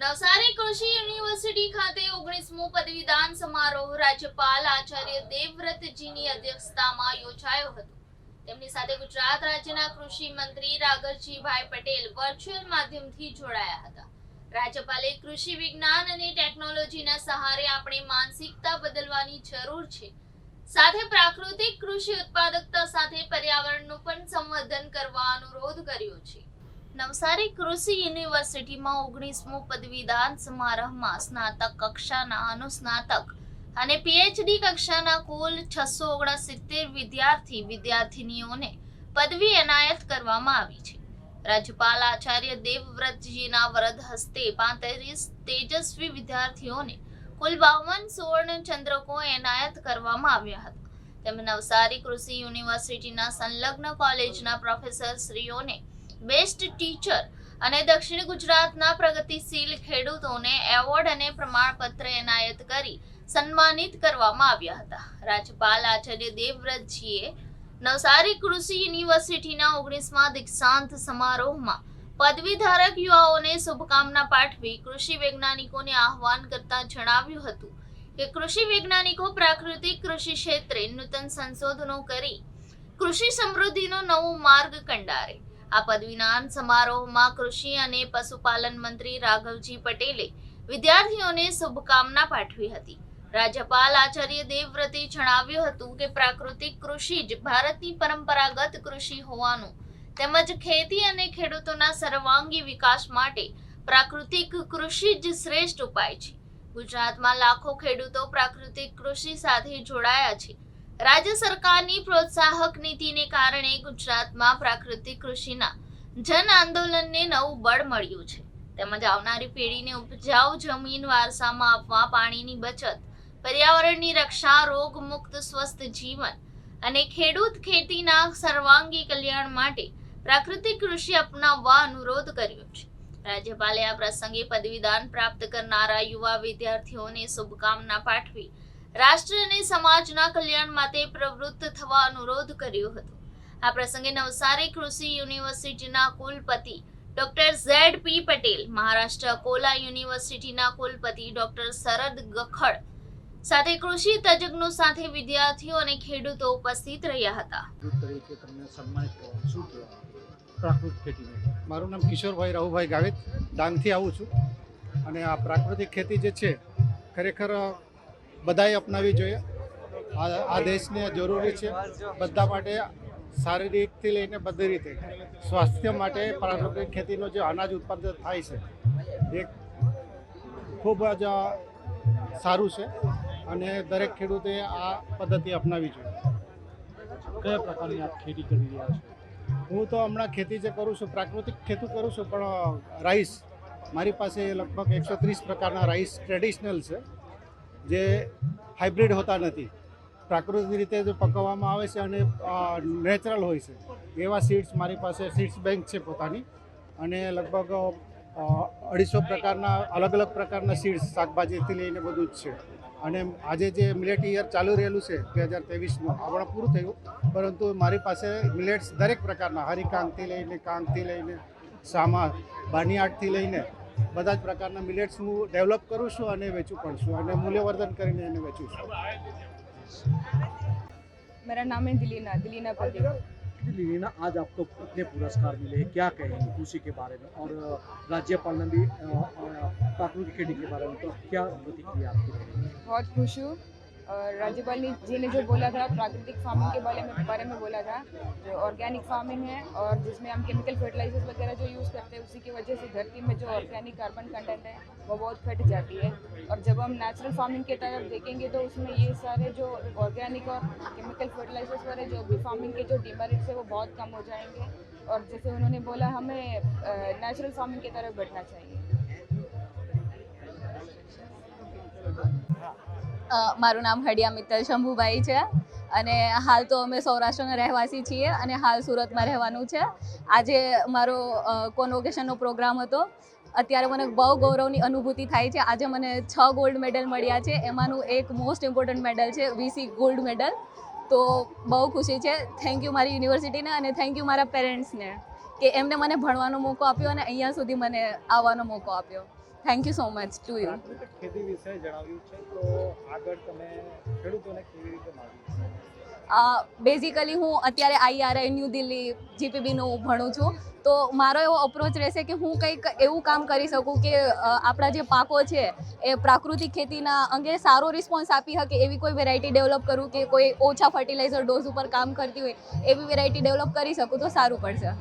નવસારી કૃષિ યુનિવર્સિટી ખાતે ઓગણીસમો પદવીદાન સમારોહ રાજ્યપાલ આચાર્ય દેવવ્રતજીની અધ્યક્ષતામાં યોજાયો હતો. તેમની સાથે ગુજરાત રાજ્યના કૃષિ મંત્રી રાઘવજીભાઈ પટેલ વર્ચ્યુઅલ માધ્યમથી જોડાયા હતા. રાજ્યપાલે કૃષિ વિજ્ઞાન અને ટેકનોલોજીના સહારે આપણે માનસિકતા બદલવાની જરૂર છે. સાથે પ્રાકૃતિક કૃષિ ઉત્પાદકતા સાથે પર્યાવરણનું પણ સંવર્ધન કરવા અનુરોધ કર્યો છે. નવસારી કૃષિ યુનિવર્સિટીમાં ઓગણીસમો પદવીદાન સમારોહમાં સ્નાતક કક્ષાના અનુસ્નાતક અને પીએચડી કક્ષાના કુલ છસો ઓગણસિત્તેર વિદ્યાર્થી વિદ્યાર્થિનીઓને પદવી એનાયત કરવામાં આવી છે. રાજ્યપાલ આચાર્ય દેવવ્રતજીના વરદ હસ્તે પાંત્રીસ તેજસ્વી વિદ્યાર્થીઓને કુલ બાવન સુવર્ણ ચંદ્રકો એનાયત કરવામાં આવ્યા હતા. તેમજ નવસારી કૃષિ યુનિવર્સિટીના સંલગ્ન કોલેજના પ્રોફેસર શ્રીઓને બેસ્ટ ટીચર અને દક્ષિણ ગુજરાતના પ્રગતિશીલ ખેડૂતોને એવોર્ડ અને પ્રમાણપત્ર એનાયત કરી સન્માનિત કરવામાં આવ્યા હતા. રાજ્યપાલ આચાર્ય દેવવ્રતજીએ નવસારી કૃષિ યુનિવર્સિટીના ઓગણીસમાં દીક્ષાંત સમારોહમાં પદવીધારક યુવાઓને શુભકામના પાઠવી કૃષિ વૈજ્ઞાનિકોને આહવાન કરતા જણાવ્યું હતું કે કૃષિ વૈજ્ઞાનિકો પ્રાકૃતિક કૃષિ ક્ષેત્રે નૂતન સંશોધનો કરી કૃષિ સમૃદ્ધિનો નવો માર્ગ કંડારે. આ પદવીદાન સમારોહમાં કૃષિ અને પશુપાલન મંત્રી રાઘવજી પટેલે વિદ્યાર્થીઓને શુભકામના પાઠવી હતી. રાજ્યપાલ આચાર્ય દેવવ્રતે જણાવ્યું હતું કે પ્રાકૃતિક કૃષિ જ ભારતની પરંપરાગત કૃષિ હોવાનું. તેમજ ખેતી અને ખેડૂતોના સર્વાંગી વિકાસ માટે પ્રાકૃતિક કૃષિ જ શ્રેષ્ઠ ઉપાય છે. ગુજરાતમાં લાખો ખેડૂતો પ્રાકૃતિક કૃષિ સાથે જોડાયા છે. રાજ્ય સરકારની પ્રોત્સાહક નીતિને કારણે ગુજરાતમાં પ્રાકૃતિક કૃષિના જન આંદોલનને નવું બળ મળ્યું છે. તેમજ આવનારી પેઢીને ઉપજાઉ જમીન વારસામાં આપવા પાણીની બચત, પર્યાવરણની રક્ષા રોગ મુક્ત સ્વસ્થ જીવન અને ખેડૂત ખેતીના સર્વાંગી કલ્યાણ માટે પ્રાકૃતિક કૃષિ અપનાવવા અનુરોધ કર્યો છે. રાજ્યપાલે આ પ્રસંગે પદવીદાન પ્રાપ્ત કરનારા યુવા વિદ્યાર્થીઓને શુભકામના પાઠવી રાષ્ટ્ર અને સમાજના કલ્યાણ માટે પ્રવૃત્ત થવા અનુરોધ કર્યો હતો. આ પ્રસંગે નવસારી કૃષિ યુનિવર્સિટીના કુલપતિ doctor Z P Patel Maharashtra Cola યુનિવર્સિટીના કુલપતિ ડોક્ટર શરદ ગખડ સાથે કૃષિ તજજ્ઞો સાથે વિદ્યાર્થીઓ અને ખેડૂતો ઉપસ્થિત રહ્યા હતા. પ્રાકૃતિક ખેતી મારું નામ કિશોરભાઈ રાહુભાઈ ગાવિત. ડાંગથી આવું છું. અને આ પ્રાકૃતિક ખેતી જે છે ખરેખર બધાએ અપનાવવી જોઈએ. આ આ દેશને જરૂરી છે બધા માટે શારીરિકથી લઈને બધી રીતે. સ્વાસ્થ્ય માટે પ્રાકૃતિક ખેતીનો જે અનાજ ઉત્પાદન થાય છે એ ખૂબ જ સારું છે અને દરેક ખેડૂતે આ પદ્ધતિ અપનાવવી જોઈએ. કયા પ્રકારની આપ ખેતી કરી રહ્યા છો? હું તો હમણાં ખેતી જે કરું છું પ્રાકૃતિક ખેતી કરું છું પણ રાઈસ. મારી પાસે લગભગ એકસો ત્રીસ પ્રકારના રાઈસ ટ્રેડિશનલ છે. જે હાઇબ્રિડ હોતા નથી. પ્રાકૃતિક રીતે જો પકવવામાં આવે છે અને નેચરલ હોય છે. એવા સીડ્સ મારી પાસે સીડ્સ બેંક છે પોતાની. અને લગભગ અઢીસો પ્રકારના, અલગ અલગ પ્રકારના સીડ્સ શાકભાજીથી લઈને બધું જ છે. અને આજે જે મિલેટ યર ચાલુ રહેલું છે, બે હજાર ત્રેવીસનું હમણાં પૂરું થયું. પરંતુ મારી પાસે મિલેટ્સ દરેક પ્રકારના હરિકાંગથી લઈને કાંગથી લઈને, સામા બાનિયાટથી લઈને બધા જ પ્રકારના મિલેટ્સ હું ડેવલપ કરું છું અને વેચું પણ છું અને મૂલ્યવર્ધન કરીને એને વેચું છું मेरा नाम है दिलीना दिलीना प्रदीप लीना आज आपको कितने पुरस्कार मिले हैं क्या कहेंगे कृषि के बारे में और अ, राज्यपाल ने भी अ, अ, प्राकृतिक खेती के बारे में तो क्या प्रतिक्रिया आपकी रहेगी बहुत खुश हूँ और राज्यपाल जी ने जो बोला था, प्राकृतिक फ़ार्मिंग के बारे में बारे में बोला था, जो ऑर्गेनिक फ़ार्मिंग है और जिसमें हम केमिकल फर्टिलाइजर्स वगैरह जो यूज़ करते हैं, उसी की वजह से धरती में जो ऑर्गेनिक कार्बन कंटेंट है, वो बहुत घट जाती है। और जब हम नेचुरल फ़ार्मिंग की तरफ़ देखेंगे तो उसमें ये सारे जो ऑर्गेनिक और केमिकल फर्टिलाइजर्स वाले जो भी फ़ार्मिंग के जो डिमेरिट्स है, वो बहुत कम हो जाएँगे। और जैसे उन्होंने बोला, हमें नेचुरल फ़ार्मिंग की तरफ़ बढ़ना चाहिए। મારું નામ હડિયા મિત્તલ શંભુભાઈ છે અને હાલ તો અમે સૌરાષ્ટ્રના રહેવાસી છીએ અને હાલ સુરતમાં રહેવાનું છે. આજે મારો કોન્વોકેશનનો પ્રોગ્રામ હતો. અત્યારે મને બહુ ગૌરવની અનુભૂતિ થાય છે. આજે મને છ ગોલ્ડ મેડલ મળ્યા છે. એમાંનું એક મોસ્ટ ઇમ્પોર્ટન્ટ મેડલ છે, વીસી ગોલ્ડ મેડલ તો બહુ ખુશી છે. થેન્ક યુ મારી યુનિવર્સિટીને અને થેન્ક યુ મારા પેરેન્ટ્સને કે એમને મને ભણવાનો મોકો આપ્યો અને અહીંયા સુધી મને આવવાનો મોકો આપ્યો. Thank you so much to you ખેતી વિશે જણાવ્યું છે તો આગળ તમે ખેડૂતોને કેવી રીતે બેઝિકલી હું અત્યારે આઈઆરઆઈ ન્યૂ દિલ્હી જીપીબીનું ભણું છું. તો મારો એવો અપ્રોચ રહેશે કે હું કંઈક એવું કામ કરી શકું કે આપણા જે પાકો છે એ પ્રાકૃતિક ખેતીના અંગે સારો રિસ્પોન્સ આપી શકે એવી કોઈ વેરાયટી ડેવલપ કરું કે કોઈ ઓછા ફર્ટિલાઇઝર ડોઝ ઉપર કામ કરતી હોય એવી વેરાયટી ડેવલપ કરી શકું તો સારું પડશે.